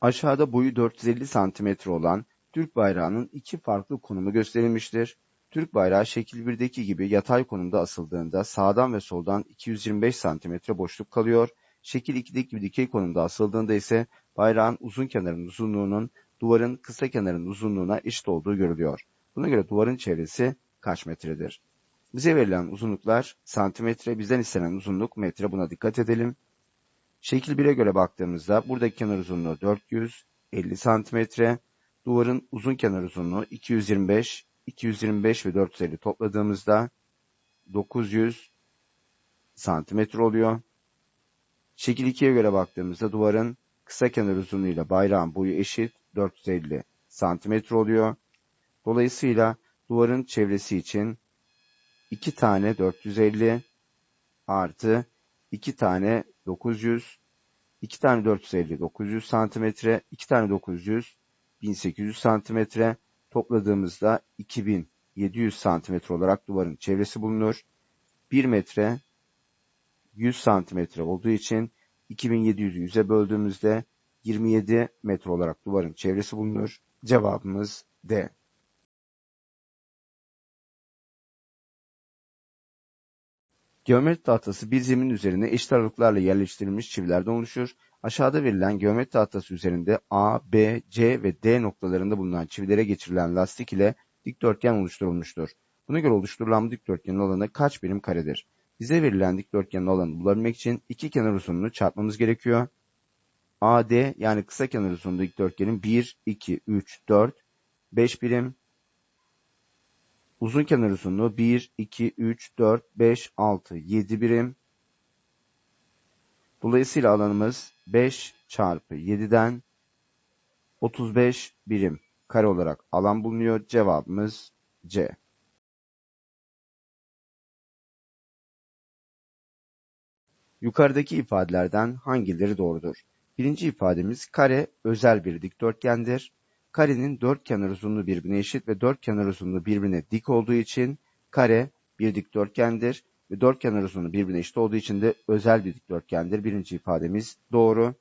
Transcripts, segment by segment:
Aşağıda boyu 450 cm olan Türk bayrağının iki farklı konumu gösterilmiştir. Türk bayrağı şekil 1'deki gibi yatay konumda asıldığında sağdan ve soldan 225 cm boşluk kalıyor. Şekil 2'deki gibi dikey konumda asıldığında ise bayrağın uzun kenarının uzunluğunun duvarın kısa kenarının uzunluğuna eşit olduğu görülüyor. Buna göre duvarın çevresi kaç metredir? Bize verilen uzunluklar santimetre, bizden istenen uzunluk metre. Buna dikkat edelim. Şekil 1'e göre baktığımızda buradaki kenar uzunluğu 450 santimetre, duvarın uzun kenar uzunluğu 225, 225 ve 450 topladığımızda 900 santimetre oluyor. Şekil 2'ye göre baktığımızda duvarın kısa kenar uzunluğuyla bayrağın boyu eşit 450 santimetre oluyor. Dolayısıyla duvarın çevresi için 2 tane 450 artı 2 tane 900, 2 tane 450 900 santimetre, 2 tane 900 1800 santimetre topladığımızda 2700 santimetre olarak duvarın çevresi bulunur. 1 metre 100 santimetre olduğu için 2700'ü 100'e böldüğümüzde 27 metre olarak duvarın çevresi bulunur. Cevabımız D. Geometri tahtası bir zemin üzerine eşit aralıklarla yerleştirilmiş çivilerden oluşur. Aşağıda verilen geometri tahtası üzerinde A, B, C ve D noktalarında bulunan çivilere geçirilen lastik ile dikdörtgen oluşturulmuştur. Buna göre oluşturulan bu dikdörtgenin alanı kaç birim karedir? Bize verilen dikdörtgenin alanını bulabilmek için iki kenar uzunluğunu çarpmamız gerekiyor. AD yani kısa kenar uzunluğu dikdörtgenin 1, 2, 3, 4, 5 birim. Uzun kenar uzunluğu 1, 2, 3, 4, 5, 6, 7 birim. Dolayısıyla alanımız 5 çarpı 7'den 35 birim kare olarak alan bulunuyor. Cevabımız C. Yukarıdaki ifadelerden hangileri doğrudur? Birinci ifademiz kare özel bir dikdörtgendir. Karenin dört kenar uzunluğu birbirine eşit ve dört kenar uzunluğu birbirine dik olduğu için kare bir dikdörtgendir ve dört kenar uzunluğu birbirine eşit olduğu için de özel bir dikdörtgendir. Birinci ifademiz doğru.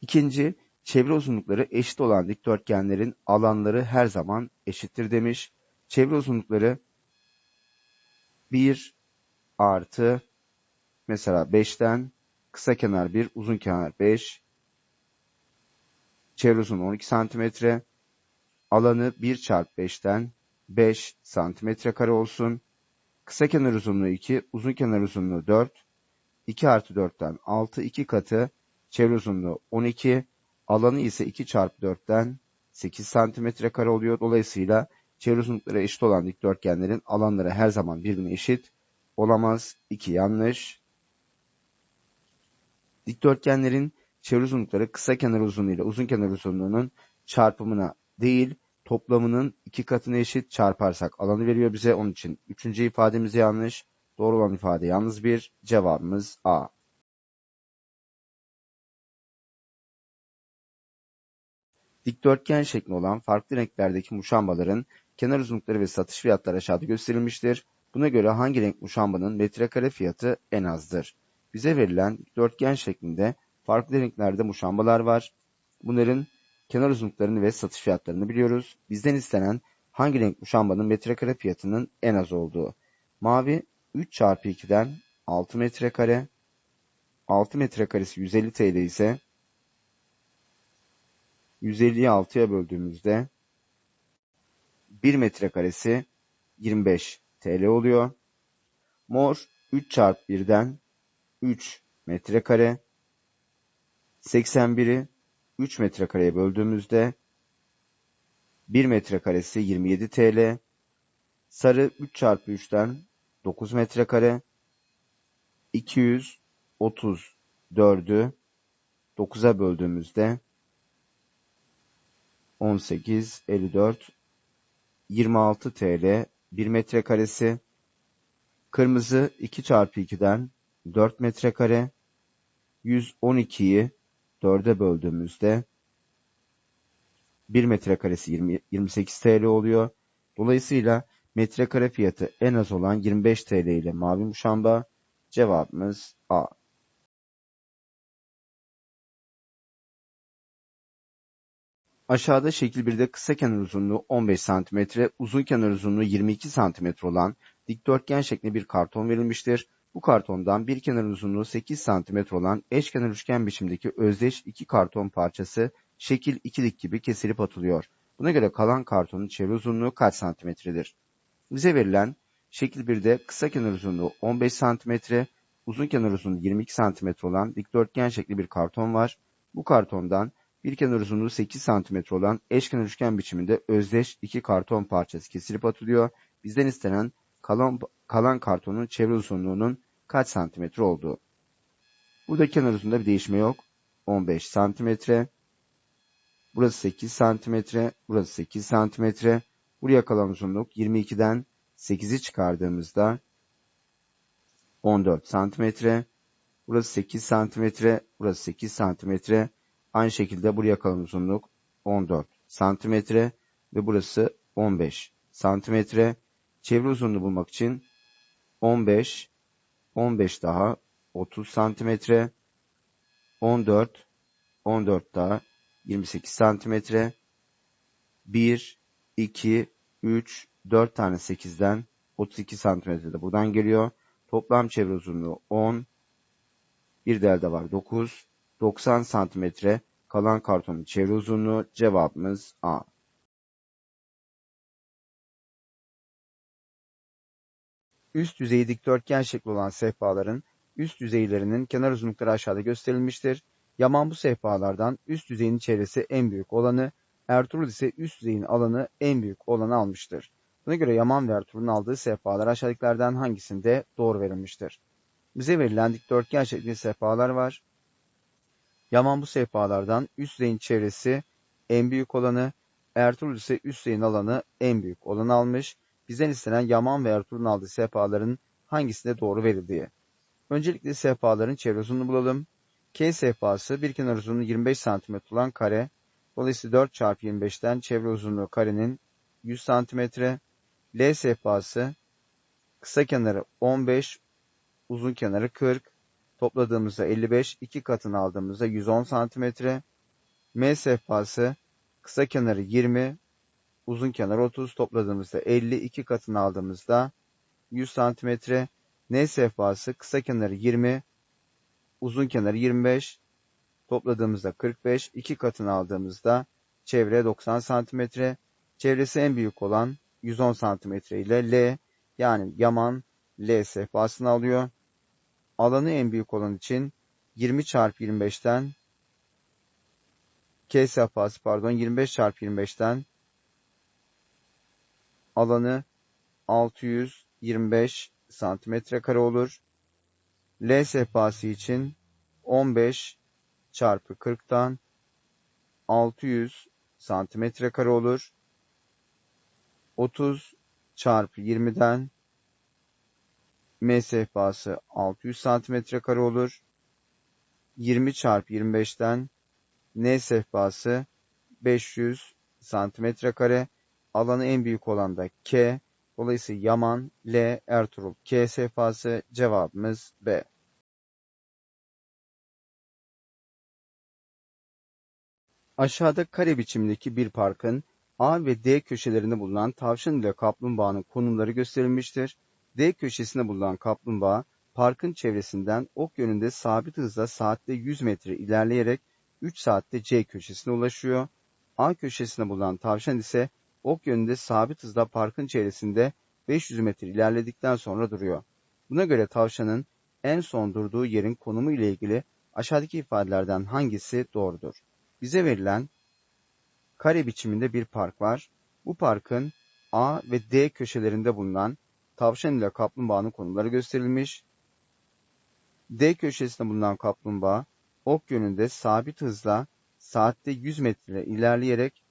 İkinci, çevre uzunlukları eşit olan dikdörtgenlerin alanları her zaman eşittir demiş. Çevre uzunlukları 1 artı mesela 5'ten kısa kenar 1, uzun kenar 5. Çevre uzunluğu 12 santimetre. Alanı 1 çarpı 5'ten 5 santimetre kare olsun. Kısa kenar uzunluğu 2, uzun kenar uzunluğu 4. 2 artı 4'ten 6, 2 katı. Çevre uzunluğu 12. Alanı ise 2 çarpı 4'ten 8 santimetre kare oluyor. Dolayısıyla çevre uzunlukları eşit olan dikdörtgenlerin alanları her zaman birbirine eşit olamaz. 2 yanlış. Dikdörtgenlerin çevre uzunlukları kısa kenar uzunluğu ile uzun kenar uzunluğunun çarpımına değil, toplamının iki katına eşit çarparsak alanı veriyor bize. Onun için üçüncü ifademiz yanlış. Doğru olan ifade yalnız bir. Cevabımız A. Dikdörtgen şekli olan farklı renklerdeki muşambaların kenar uzunlukları ve satış fiyatları aşağıda gösterilmiştir. Buna göre hangi renk muşambanın metrekare fiyatı en azdır? Bize verilen dikdörtgen şeklinde farklı renklerde muşambalar var. Bunların kenar uzunluklarını ve satış fiyatlarını biliyoruz. Bizden istenen hangi renk muşambanın metrekare fiyatının en az olduğu. Mavi 3 çarpı 2'den 6 metrekare. 6 metrekaresi 150 TL ise 150'yi 6'ya böldüğümüzde 1 metrekaresi 25 TL oluyor. Mor 3 çarpı 1'den 3 metrekare. 81'i 3 metrekareye böldüğümüzde 1 metrekaresi 27 TL. Sarı 3 çarpı 3'ten 9 metrekare. 234'ü 9'a böldüğümüzde 18, 54, 26 TL 1 metrekaresi. Kırmızı 2 çarpı 2'den 4 metrekare. 112'yi 4'e böldüğümüzde 1 metrekaresi 20, 28 TL oluyor. Dolayısıyla metrekare fiyatı en az olan 25 TL ile mavi muşamba cevabımız A. Aşağıda şekil 1'de kısa kenar uzunluğu 15 cm, uzun kenar uzunluğu 22 cm olan dikdörtgen şeklinde bir karton verilmiştir. Bu kartondan bir kenar uzunluğu 8 cm olan eşkenar üçgen biçimdeki özdeş iki karton parçası şekil 2'lik gibi kesilip atılıyor. Buna göre kalan kartonun çevre uzunluğu kaç santimetredir? Bize verilen şekil 1'de kısa kenar uzunluğu 15 cm, uzun kenar uzunluğu 22 cm olan dikdörtgen şekli bir karton var. Bu kartondan bir kenar uzunluğu 8 cm olan eşkenar üçgen biçiminde özdeş iki karton parçası kesilip atılıyor. Bizden istenen kalan, kalan kartonun çevre uzunluğunun kaç santimetre olduğu. Burada kenar uzunluğunda bir değişme yok. 15 santimetre. Burası 8 santimetre. Burası 8 santimetre. Buraya kalan uzunluk 22'den 8'i çıkardığımızda 14 santimetre. Burası 8 santimetre. Burası 8 santimetre. Aynı şekilde buraya kalan uzunluk 14 santimetre ve burası 15 santimetre. Çevre uzunluğu bulmak için 15, 15 daha 30 santimetre, 14, 14 daha 28 santimetre, 1, 2, 3, 4 tane 8'den 32 santimetre de buradan geliyor. Toplam çevre uzunluğu 10, bir de elde var 9, 90 santimetre kalan kartonun çevre uzunluğu cevabımız A. Üst yüzeyi dikdörtgen şekli olan sehpaların üst yüzeylerinin kenar uzunlukları aşağıda gösterilmiştir. Yaman bu sehpalardan üst yüzeyin çevresi en büyük olanı, Ertuğrul ise üst yüzeyin alanı en büyük olanı almıştır. Buna göre Yaman ve Ertuğrul'un aldığı sehpalar aşağıdakilerden hangisinde doğru verilmiştir? Bize verilen dikdörtgen şeklinde sehpalar var. Yaman bu sehpalardan üst yüzeyin çevresi en büyük olanı, Ertuğrul ise üst yüzeyin alanı en büyük olanı almış. Bizden istenen Yaman ve Ertuğrul'un aldığı sehpaların hangisinde doğru verildiği. Öncelikle sehpaların çevre uzunluğunu bulalım. K sehpası bir kenar uzunluğu 25 cm olan kare. Dolayısıyla 4 çarpı 25'ten çevre uzunluğu karenin 100 cm. L sehpası kısa kenarı 15, uzun kenarı 40. Topladığımızda 55, iki katını aldığımızda 110 cm. M sehpası kısa kenarı 20, uzun kenar 30 topladığımızda 50 iki katını aldığımızda 100 santimetre. N sehpası kısa kenarı 20 uzun kenarı 25 topladığımızda 45 iki katını aldığımızda çevre 90 santimetre. Çevresi en büyük olan 110 santimetre ile L yani Yaman L sehpasını alıyor. Alanı en büyük olan için 20 çarpı 25'ten K sehpası pardon 25 çarpı 25'ten alanı 625 santimetre kare olur. L sehpası için 15 çarpı 40'tan 600 santimetre kare olur. 30 çarpı 20'den M sehpası 600 santimetre kare olur. 20 çarpı 25'ten N sehpası 500 santimetre kare. Alanı en büyük olan da K. Dolayısıyla Yaman, L, Ertuğrul, K sehpası cevabımız B. Aşağıda kare biçimdeki bir parkın A ve D köşelerinde bulunan tavşan ile kaplumbağanın konumları gösterilmiştir. D köşesinde bulunan kaplumbağa parkın çevresinden ok yönünde sabit hızla saatte 100 metre ilerleyerek 3 saatte C köşesine ulaşıyor. A köşesinde bulunan tavşan ise ok yönünde sabit hızla parkın çevresinde 500 metre ilerledikten sonra duruyor. Buna göre tavşanın en son durduğu yerin konumu ile ilgili aşağıdaki ifadelerden hangisi doğrudur? Bize verilen kare biçiminde bir park var. Bu parkın A ve D köşelerinde bulunan tavşan ile kaplumbağanın konumları gösterilmiş. D köşesinde bulunan kaplumbağa ok yönünde sabit hızla saatte 100 metre ilerleyerek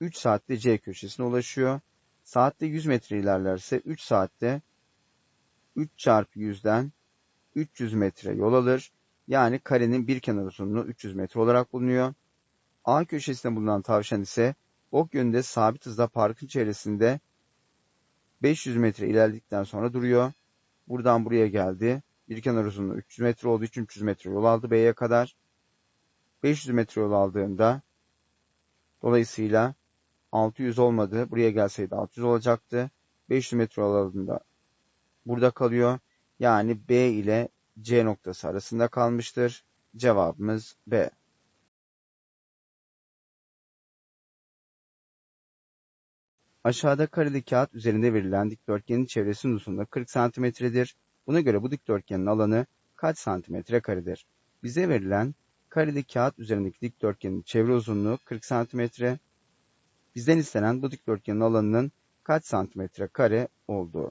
3 saatte C köşesine ulaşıyor. Saatte 100 metre ilerlerse 3 saatte 3 çarpı 100'den 300 metre yol alır. Yani karenin bir kenar uzunluğu 300 metre olarak bulunuyor. A köşesinde bulunan tavşan ise ok yönünde sabit hızla parkın çevresinde 500 metre ilerledikten sonra duruyor. Buradan buraya geldi. Bir kenar uzunluğu 300 metre olduğu için 300 metre yol aldı B'ye kadar. 500 metre yol aldığında Dolayısıyla 600 olmadı. Buraya gelseydi 600 olacaktı. 500 metre alanında burada kalıyor. Yani B ile C noktası arasında kalmıştır. Cevabımız B. Aşağıda kareli kağıt üzerinde verilen dikdörtgenin çevresinin uzunluğu 40 santimetredir. Buna göre bu dikdörtgenin alanı kaç santimetre karedir? Bize verilen kareli kağıt üzerindeki dikdörtgenin çevre uzunluğu 40 santimetre. Bizden istenen bu dikdörtgenin alanının kaç santimetre kare olduğu.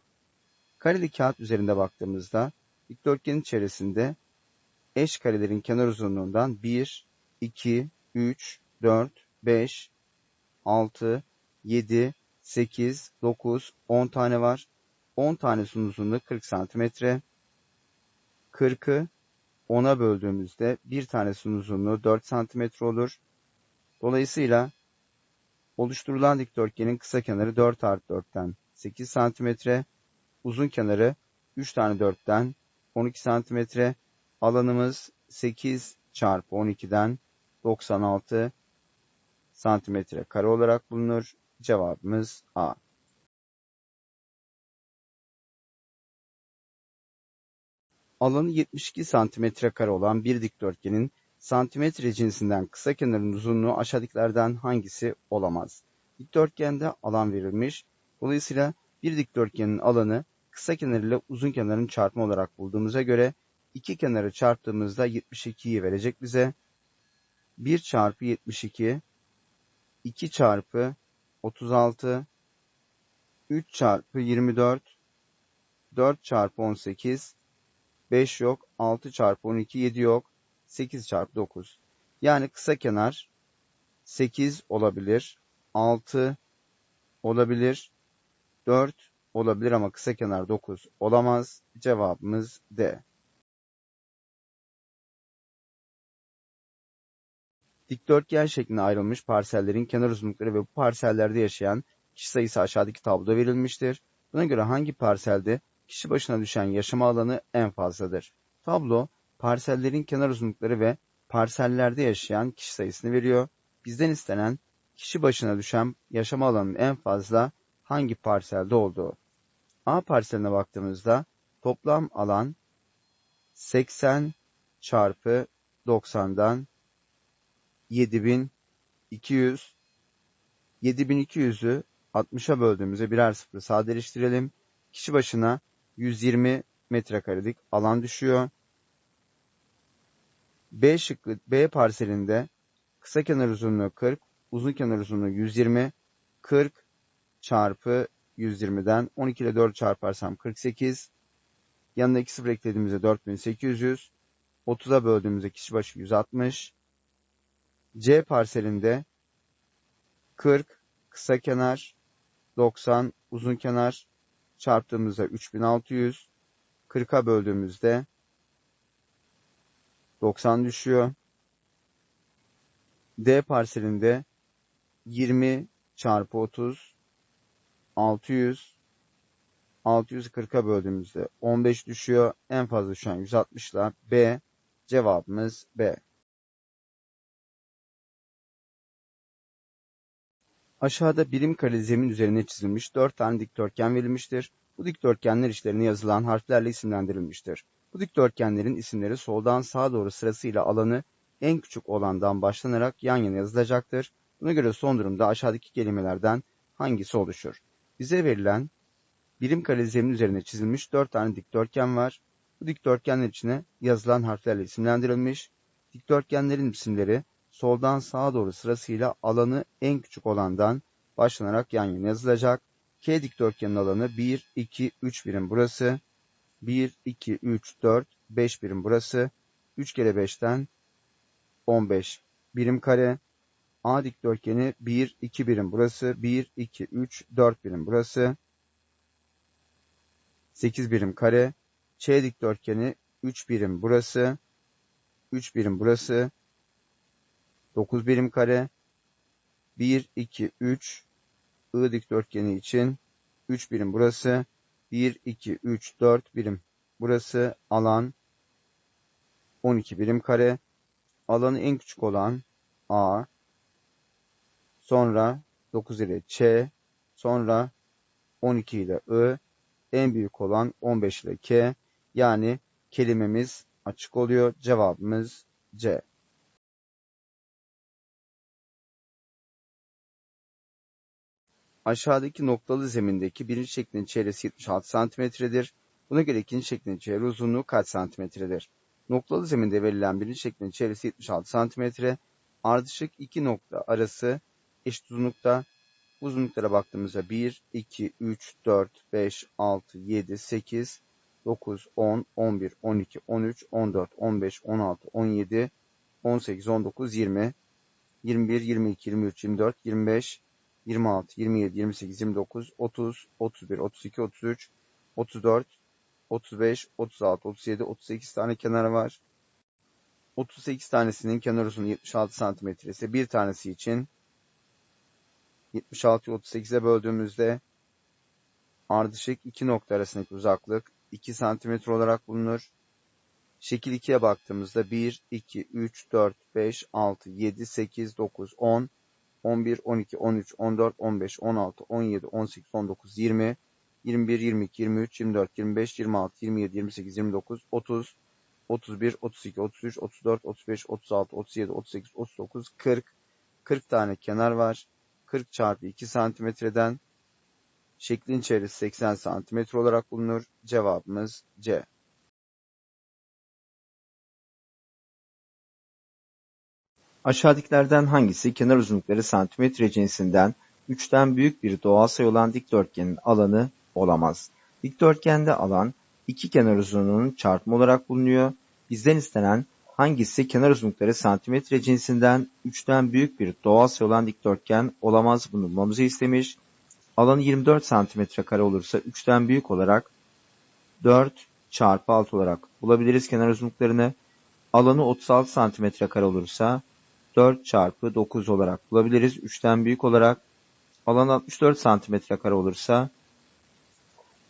Kareli kağıt üzerinde baktığımızda dikdörtgenin çevresinde eş karelerin kenar uzunluğundan 1, 2, 3, 4, 5, 6, 7, 8, 9, 10 tane var. 10 tanesinin uzunluğu 40 santimetre. 40'ı 10'a böldüğümüzde bir tanesinin uzunluğu 4 santimetre olur. Dolayısıyla oluşturulan dikdörtgenin kısa kenarı 4 artı 4'ten 8 santimetre. Uzun kenarı 3 tane 4'ten 12 santimetre. Alanımız 8 çarpı 12'den 96 santimetre kare olarak bulunur. Cevabımız A. Alanı 72 santimetre kare olan bir dikdörtgenin santimetre cinsinden kısa kenarın uzunluğu aşağıdakilerden hangisi olamaz? Dikdörtgende alan verilmiş. Dolayısıyla bir dikdörtgenin alanı kısa kenarıyla uzun kenarın çarpımı olarak bulduğumuza göre iki kenarı çarptığımızda 72'yi verecek bize. 1 çarpı 72 2 çarpı 36 3 çarpı 24 4 çarpı 18 5 yok 6 çarpı 12 7 yok 8 çarpı 9 yani kısa kenar 8 olabilir 6 olabilir 4 olabilir ama kısa kenar 9 olamaz cevabımız D. Dikdörtgen şeklinde ayrılmış parsellerin kenar uzunlukları ve bu parsellerde yaşayan kişi sayısı aşağıdaki tabloda verilmiştir. Buna göre hangi parselde kişi başına düşen yaşama alanı en fazladır? Tablo parsellerin kenar uzunlukları ve parsellerde yaşayan kişi sayısını veriyor. Bizden istenen kişi başına düşen yaşama alanının en fazla hangi parselde olduğu. A parseline baktığımızda toplam alan 80 çarpı 90'dan 7200 7200'ü 60'a böldüğümüzde birer sıfır sadeleştirelim. Kişi başına 120 metrekarelik alan düşüyor. B şıkkı B parselinde kısa kenar uzunluğu 40, uzun kenar uzunluğu 120, 40 çarpı 120'den 12 ile 4 çarparsam 48. Yanına 2 sıfır eklediğimizde 4800. 30'a böldüğümüzde kişi başı 160. C parselinde 40 kısa kenar 90 uzun kenar çarptığımızda 3600 40'a böldüğümüzde 90 düşüyor. D parselinde 20 çarpı 30 600 640'a böldüğümüzde 15 düşüyor. En fazla düşen 160'lar. B cevabımız B. Aşağıda birim kare zemin üzerine çizilmiş 4 tane dikdörtgen verilmiştir. Bu dikdörtgenler içlerine yazılan harflerle isimlendirilmiştir. Bu dikdörtgenlerin isimleri soldan sağa doğru sırasıyla alanı en küçük olandan başlanarak yan yana yazılacaktır. Buna göre son durumda aşağıdaki kelimelerden hangisi oluşur? Bize verilen birim kare zemin üzerine çizilmiş 4 tane dikdörtgen var. Bu dikdörtgenler içine yazılan harflerle isimlendirilmiş. Dikdörtgenlerin isimleri soldan sağa doğru sırasıyla alanı en küçük olandan başlanarak yan yana yazılacak. K dikdörtgenin alanı 1, 2, 3 birim burası. 1, 2, 3, 4, 5 birim burası. 3 kere 5'ten 15 birim kare. A dikdörtgeni 1, 2 birim burası. 1, 2, 3, 4 birim burası. 8 birim kare. Ç dikdörtgeni 3 birim burası. 3 birim burası. 9 birim kare. 1, 2, 3. I dikdörtgeni için 3 birim burası. 1, 2, 3, 4 birim. Burası alan 12 birim kare. Alanı en küçük olan A. sonra 9 ile Ç, sonra 12 ile Ö, en büyük olan 15 ile K. Yani kelimemiz açık oluyor. Cevabımız C. Aşağıdaki noktalı zemindeki birinci şeklin çevresi 76 santimetredir. Buna göre ikinci şeklin çevre uzunluğu kaç santimetredir? Noktalı zeminde verilen birinci şeklin çevresi 76 santimetre. Ardışık iki nokta arası eşit uzunlukta. Uzunluklara baktığımızda 1, 2, 3, 4, 5, 6, 7, 8, 9, 10, 11, 12, 13, 14, 15, 16, 17, 18, 19, 20, 21, 22, 23, 24, 25, 26, 27, 28, 29, 30, 31, 32, 33, 34, 35, 36, 37, 38 tane kenar var. 38 tanesinin kenar uzunluğu 76 santimetre ise bir tanesi için 76'yı 38'e böldüğümüzde ardışık iki nokta arasındaki uzaklık 2 santimetre olarak bulunur. Şekil 2'ye baktığımızda 1, 2, 3, 4, 5, 6, 7, 8, 9, 10, 11, 12, 13, 14, 15, 16, 17, 18, 19, 20, 21, 22, 23, 24, 25, 26, 27, 28, 29, 30, 31, 32, 33, 34, 35, 36, 37, 38, 39, 40. 40 tane kenar var. 40 çarpı 2 santimetreden şeklin çevresi 80 santimetre olarak bulunur. Cevabımız C. Aşağıdakilerden hangisi kenar uzunlukları santimetre cinsinden 3'ten büyük bir doğal sayı olan dikdörtgenin alanı olamaz? Dikdörtgende alan iki kenar uzunluğunun çarpımı olarak bulunuyor. Bizden istenen hangisi kenar uzunlukları santimetre cinsinden 3'ten büyük bir doğal sayı olan dikdörtgen olamaz bunu bulmamızı istemiş. Alanı 24 santimetre kare olursa 3'ten büyük olarak 4 çarpı 6 olarak bulabiliriz kenar uzunluklarını. Alanı 36 santimetre kare olursa 4 çarpı 9 olarak bulabiliriz. 3'ten büyük olarak alan 64 santimetre kare olursa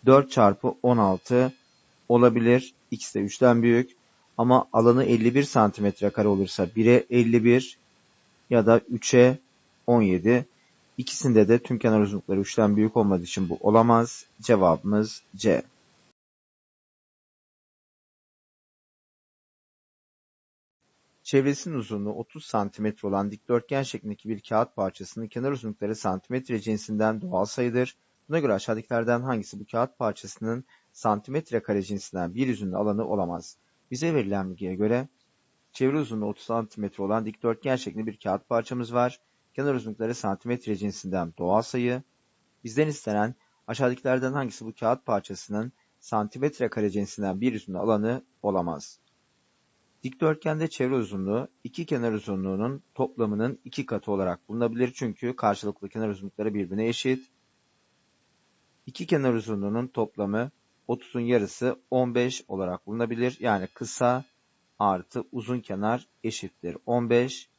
4 çarpı 16 olabilir. X de 3'ten büyük. Ama alanı 51 santimetre kare olursa 1'e 51 ya da 3'e 17. İkisinde de tüm kenar uzunlukları 3'ten büyük olmadığı için bu olamaz. Cevabımız C. Çevresinin uzunluğu 30 santimetre olan dikdörtgen şeklindeki bir kağıt parçasının kenar uzunlukları santimetre cinsinden doğal sayıdır. Buna göre aşağıdakilerden hangisi bu kağıt parçasının santimetre kare cinsinden bir yüzünün alanı olamaz? Bize verilen bilgiye göre çevre uzunluğu 30 santimetre olan dikdörtgen şeklinde bir kağıt parçamız var. Kenar uzunlukları santimetre cinsinden doğal sayı. Bizden istenen aşağıdakilerden hangisi bu kağıt parçasının santimetre kare cinsinden bir yüzünün alanı olamaz? Dikdörtgende çevre uzunluğu iki kenar uzunluğunun toplamının iki katı olarak bulunabilir. Çünkü karşılıklı kenar uzunlukları birbirine eşit. İki kenar uzunluğunun toplamı 30'un yarısı 15 olarak bulunabilir. Yani kısa artı uzun kenar eşittir 15.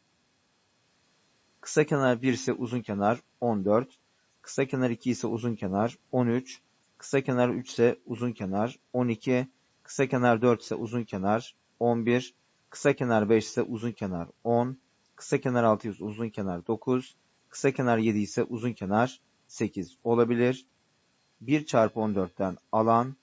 Kısa kenar 1 ise uzun kenar 14. Kısa kenar 2 ise uzun kenar 13. Kısa kenar 3 ise uzun kenar 12. Kısa kenar 4 ise uzun kenar 11. Kısa kenar 5 ise uzun kenar 10. Kısa kenar 6 ise uzun kenar 9. Kısa kenar 7 ise uzun kenar 8 olabilir. 1 çarpı 14'ten alan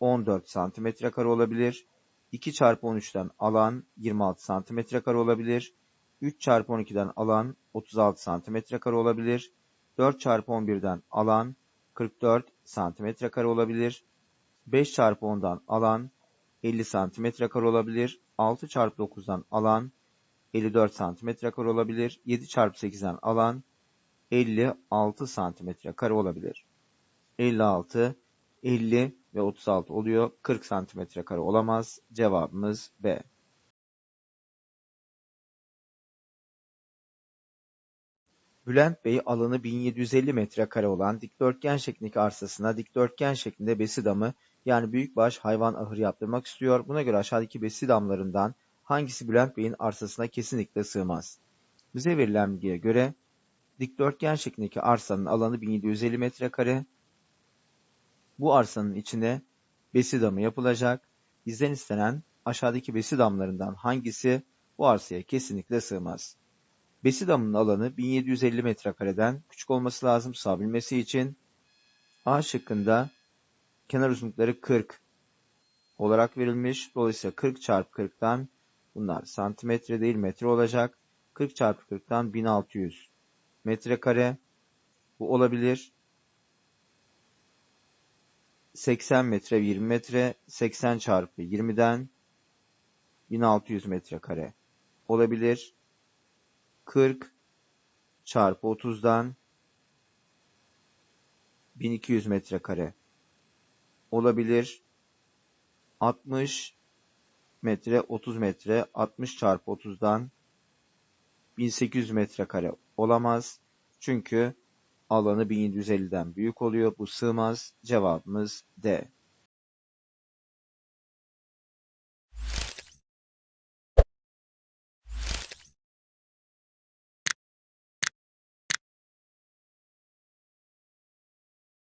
14 santimetre kare olabilir. 2 çarpı 13'ten alan 26 santimetre kare olabilir. 3 çarpı 12'den alan 36 santimetre kare olabilir. 4 çarpı 11'den alan 44 santimetre kare olabilir. 5 çarpı 10'dan alan 50 santimetre kare olabilir. 6 çarpı 9'dan alan 54 santimetre kare olabilir. 7 çarpı 8'den alan 56 santimetre kare olabilir. 56, 50 ve 36 oluyor. 40 santimetre kare olamaz. Cevabımız B. Bülent Bey alanı 1750 metrekare olan dikdörtgen şeklindeki arsasına dikdörtgen şeklinde besi damı yani büyükbaş hayvan ahırı yaptırmak istiyor. Buna göre aşağıdaki besi damlarından hangisi Bülent Bey'in arsasına kesinlikle sığmaz? Bize verilen bilgiye göre dikdörtgen şeklindeki arsanın alanı 1750 metrekare. Bu arsanın içine besi damı yapılacak. Bizden istenen aşağıdaki besi damlarından hangisi bu arsaya kesinlikle sığmaz? Besi damının alanı 1750 metrekareden küçük olması lazım sığabilmesi için. A şıkkında kenar uzunlukları 40 olarak verilmiş. Dolayısıyla 40 çarpı 40'tan bunlar santimetre değil metre olacak. 40 çarpı 40'tan 1600 metrekare. Bu olabilir. 80 metre 20 metre 80 çarpı 20'den 1600 metrekare olabilir. 40 çarpı 30'dan 1200 metrekare olabilir. 60 metre 30 metre 60 çarpı 30'dan 1800 metrekare olamaz. Çünkü alanı 1750'den büyük oluyor. Bu sığmaz. Cevabımız D.